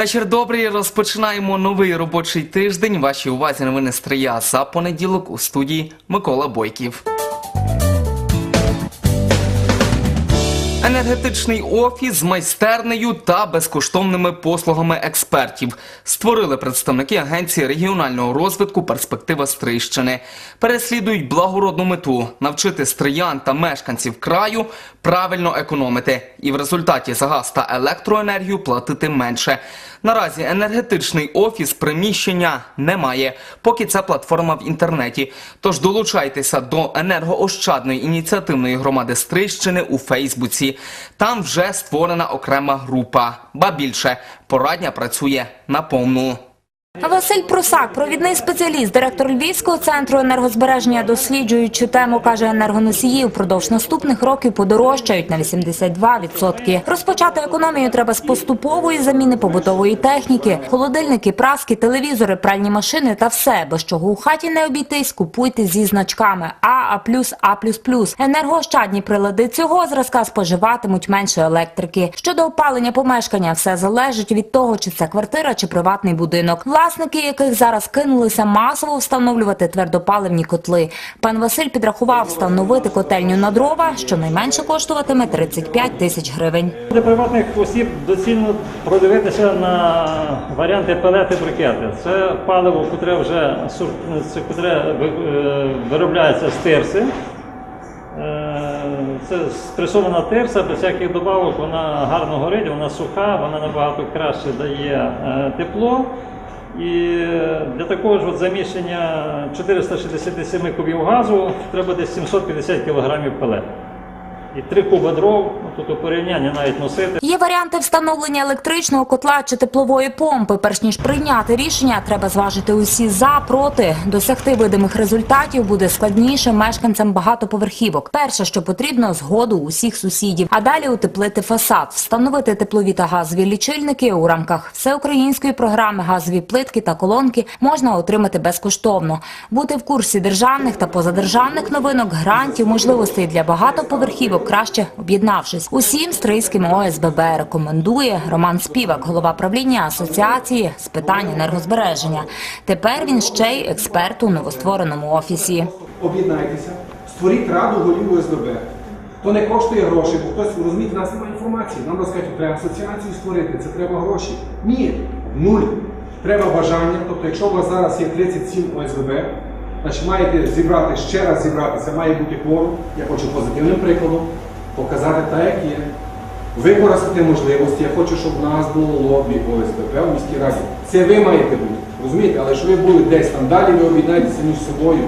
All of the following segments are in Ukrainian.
Вечір добрий. Розпочинаємо новий робочий тиждень. Вашій увазі новини Стрия за понеділок у студії Микола Бойків. Енергетичний офіс з майстернею та безкоштовними послугами експертів створили представники Агенції регіонального розвитку Перспектива Стрийщини. Переслідують благородну мету навчити стриян та мешканців краю правильно економити і в результаті за газ та електроенергію платити менше. Наразі енергетичний офіс приміщення немає, поки ця платформа в інтернеті. Тож долучайтеся до енергоощадної ініціативної громади Стрищини у Фейсбуці. Там вже створена окрема група. Ба більше порадня працює на повну. Василь Прусак, провідний спеціаліст, директор Львівського центру енергозбереження, досліджуючи тему, каже, енергоносії впродовж наступних років подорожчають на 82%. Розпочати економію треба з поступової заміни побутової техніки, холодильники, праски, телевізори, пральні машини та все, без чого у хаті не обійтись, купуйте зі значками А, А+, А++. Енергоощадні прилади цього зразка споживатимуть менше електрики. Щодо опалення помешкання, все залежить від того, чи це квартира, чи приватний будинок. Власники, яких зараз кинулися масово встановлювати твердопаливні котли. Пан Василь підрахував встановити котельню на дрова, що найменше коштуватиме 35 тисяч гривень. Для приватних осіб доцільно продивитися на варіанти пелети брикети. Це паливо, котре вже котре е, виробляється з тирси. Е, Це спресована тирса, без всяких добавок, вона гарно горить, вона суха, вона набагато краще дає е, тепло. І для такого ж от заміщення 467 кубів газу треба десь 750 кг пелет. І 3 куба дров, тут порівняння навіть носити. Є варіанти встановлення електричного котла чи теплової помпи. Перш ніж прийняти рішення, треба зважити усі за проти. Досягти видимих результатів буде складніше мешканцям багатоповерхівок. Перше, що потрібно, згоду усіх сусідів. А далі утеплити фасад, встановити теплові та газові лічильники у рамках всеукраїнської програми газові плитки та колонки можна отримати безкоштовно. Бути в курсі державних та позадержавних новинок, грантів, можливостей для багатоповерхівок краще об'єднавшись. Усім стрийським ОСББ рекомендує Роман Співак, голова правління асоціації з питань енергозбереження. Тепер він ще й експерт у новоствореному офісі. об'єднайтеся, створіть раду голів ОСББ. То не коштує грошей, бо хтось розуміє, в нас немає інформації. Нам розкажуть, треба асоціацію створити, це треба гроші. Ні, нуль. Треба бажання. Тобто, якщо у вас зараз є 37 ОСББ, значить маєте зібрати ще раз зібратися, має бути кворум. Я хочу позитивним прикладом показати так, як є. Використати можливості. Я хочу, щоб в нас було лобі ОСББ у міській раді. Це ви маєте бути. Розумієте, але що ви були десь там далі, ви об'єднаєтеся між собою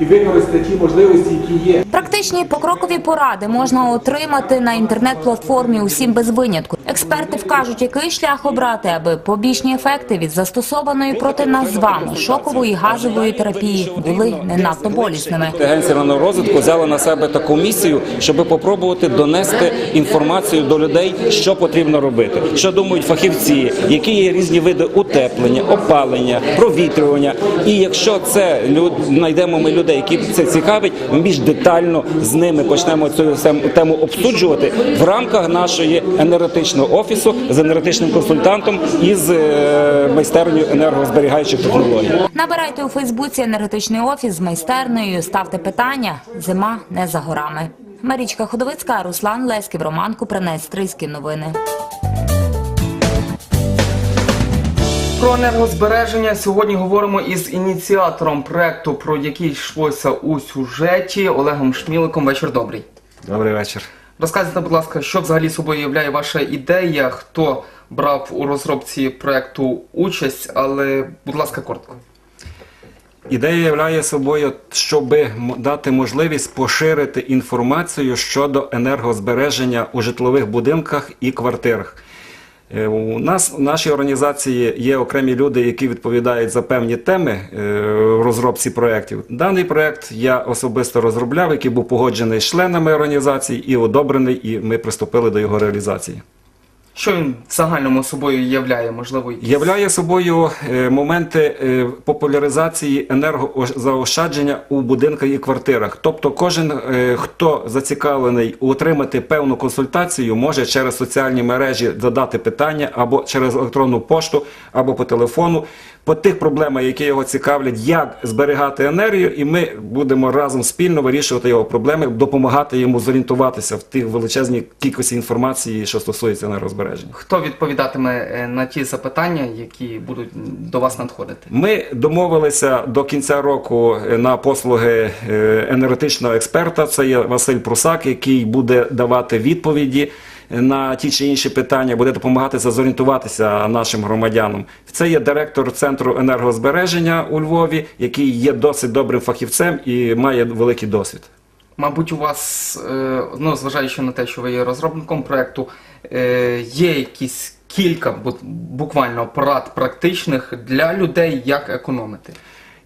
і використати ті можливості, які є. Практичні покрокові поради можна отримати на інтернет-платформі усім без винятку. Експерти вкажуть, який шлях обрати, аби побічні ефекти від застосованої проти вами шокової газової терапії були не надто болісними. Агенція розвитку взяла на себе таку місію, щоб попробувати донести інформацію до людей, що потрібно робити, що думають фахівці, які є різні види утеплення, опалення, провітрювання. І якщо це знайдемо ми людей, які це цікавить, ми більш детально з ними почнемо цю тему обсуджувати в рамках нашої енергетичного офісу з енергетичним консультантом і з е, майстернею енергозберігаючих технологій. Набирайте у Фейсбуці енергетичний офіс з майстернею, ставте питання. Зима не за горами. Марічка Ходовицька, Руслан Леськів, Роман Стрийські новини. Про енергозбереження сьогодні говоримо із ініціатором проекту, про який йшлося у сюжеті Олегом Шміликом. Вечір добрий. Добрий вечір. Розказуйте, будь ласка, що взагалі собою являє ваша ідея, хто брав у розробці проекту участь, але, будь ласка, коротко. Ідея являє собою, щоб дати можливість поширити інформацію щодо енергозбереження у житлових будинках і квартирах. Е, У нас в нашій організації є окремі люди, які відповідають за певні теми е, розробці проєктів. Даний проєкт я особисто розробляв, який був погоджений з членами організації і одобрений, і ми приступили до його реалізації. Що він в загальному собою являє? Можливо, якісь- Являє собою е, моменти е, популяризації енергозаощадження у будинках і квартирах. Тобто, кожен, е, хто зацікавлений отримати певну консультацію, може через соціальні мережі задати питання або через електронну пошту, або по телефону по тих проблемах, які його цікавлять, як зберігати енергію, і ми будемо разом спільно вирішувати його проблеми, допомагати йому зорієнтуватися в тих величезній кількості інформації, що стосується енергозбереження. Хто відповідатиме е, на ті запитання, які будуть до вас надходити? Ми домовилися до кінця року е, на послуги е, енергетичного експерта. Це є Василь Прусак, який буде давати відповіді на ті чи інші питання, буде допомагати зорієнтуватися нашим громадянам. Це є директор центру енергозбереження у Львові, який є досить добрим фахівцем і має великий досвід. Мабуть, у вас, ну, зважаючи на те, що ви є розробником проекту, є якісь кілька бу- буквально порад практичних для людей, як економити.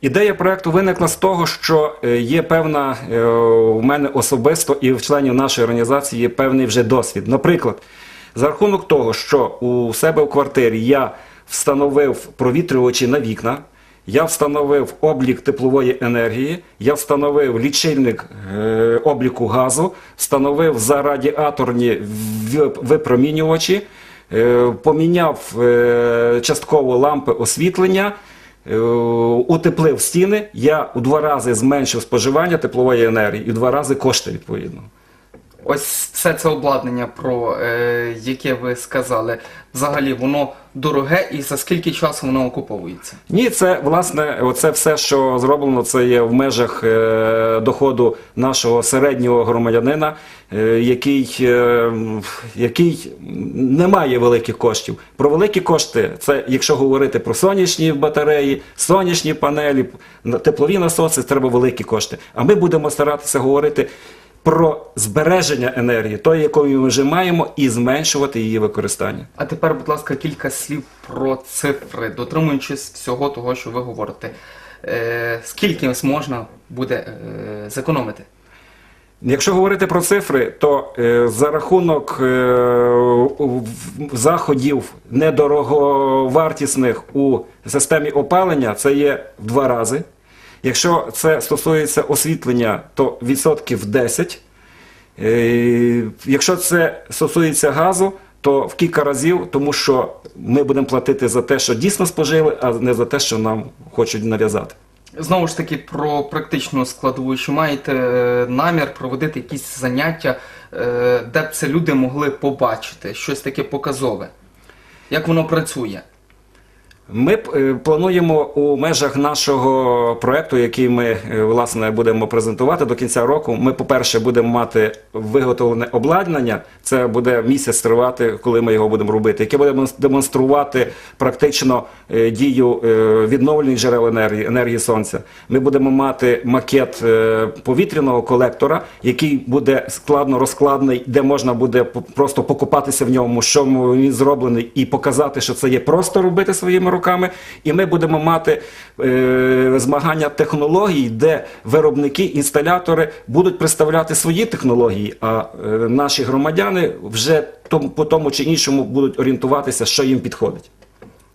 Ідея проекту виникла з того, що е, є певна е, у мене особисто і в членів нашої організації є певний вже досвід. Наприклад, за рахунок того, що у себе в квартирі я встановив провітрювачі на вікна, я встановив облік теплової енергії, я встановив лічильник е, обліку газу, встановив за радіаторні випромінювачі, е, поміняв е, частково лампи освітлення. Утеплив стіни, я у два рази зменшив споживання теплової енергії і в два рази кошти відповідно. Ось все це обладнання, про е, яке ви сказали, взагалі воно дороге і за скільки часу воно окуповується? Ні, це власне оце все, що зроблено, це є в межах е, доходу нашого середнього громадянина, е, який, е, який не має великих коштів. Про великі кошти, це якщо говорити про сонячні батареї, сонячні панелі, теплові насоси, треба великі кошти. А ми будемо старатися говорити. Про збереження енергії, тої, якою ми вже маємо, і зменшувати її використання. А тепер, будь ласка, кілька слів про цифри, дотримуючись всього того, що ви говорите. Е, скільки можна буде е, зекономити? Якщо говорити про цифри, то е, за рахунок е, заходів недороговартісних у системі опалення, це є в два рази. Якщо це стосується освітлення, то відсотків 10. Е, Якщо це стосується газу, то в кілька разів, тому що ми будемо платити за те, що дійсно спожили, а не за те, що нам хочуть нав'язати. Знову ж таки, про практичну складову, що маєте е, намір проводити якісь заняття, е, де б це люди могли побачити, щось таке показове. Як воно працює? Ми е, плануємо у межах нашого проекту, який ми е, власне будемо презентувати до кінця року. Ми, по-перше, будемо мати виготовлене обладнання. Це буде місяць тривати, коли ми його будемо робити, яке буде демонструвати практично е, дію відновлюваних джерел енергії, енергії сонця. Ми будемо мати макет повітряного колектора, який буде складно розкладний, де можна буде просто покупатися в ньому, що він зроблений, і показати, що це є просто робити своїми руками. І ми будемо мати е, змагання технологій, де виробники, інсталятори будуть представляти свої технології, а е, наші громадяни вже том, по тому чи іншому будуть орієнтуватися, що їм підходить.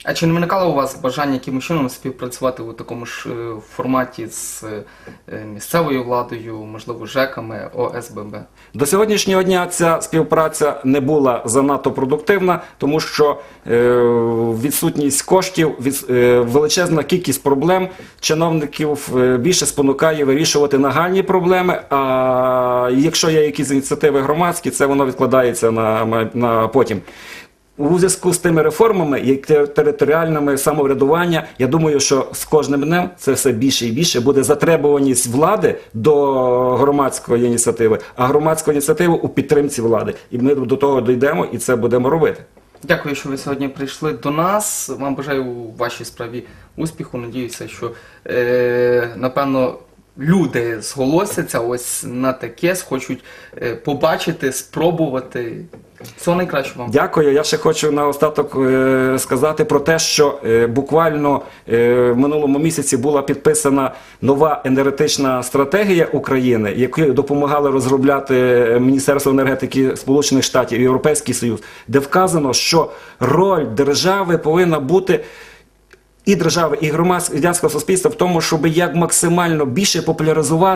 А чи не виникало у вас бажання якимось чином співпрацювати у такому ж е, форматі з е, місцевою владою, можливо, ЖЕКами, ОСББ? До сьогоднішнього дня ця співпраця не була занадто продуктивна, тому що е, відсутність коштів, величезна кількість проблем чиновників більше спонукає вирішувати нагальні проблеми. А якщо є якісь ініціативи громадські, це воно відкладається на, на потім. У зв'язку з тими реформами, те- територіальними самоврядування, я думаю, що з кожним днем це все більше і більше буде затребуваність влади до громадської ініціативи, а громадської ініціативи у підтримці влади. І ми до того дійдемо і це будемо робити. Дякую, що ви сьогодні прийшли до нас. Вам бажаю у вашій справі успіху. Надіюся, що е, напевно люди зголосяться ось на таке, хочуть е, побачити, спробувати. Всього найкращого вам. Дякую. Я ще хочу на остаток е, сказати про те, що е, буквально в минулому місяці була підписана нова енергетична стратегія України, яку допомагали розробляти Міністерство енергетики Сполучених Штатів і Європейський Союз, де вказано, що роль держави повинна бути. І держави, і громадського суспільства в тому, щоб як максимально більше популяризувати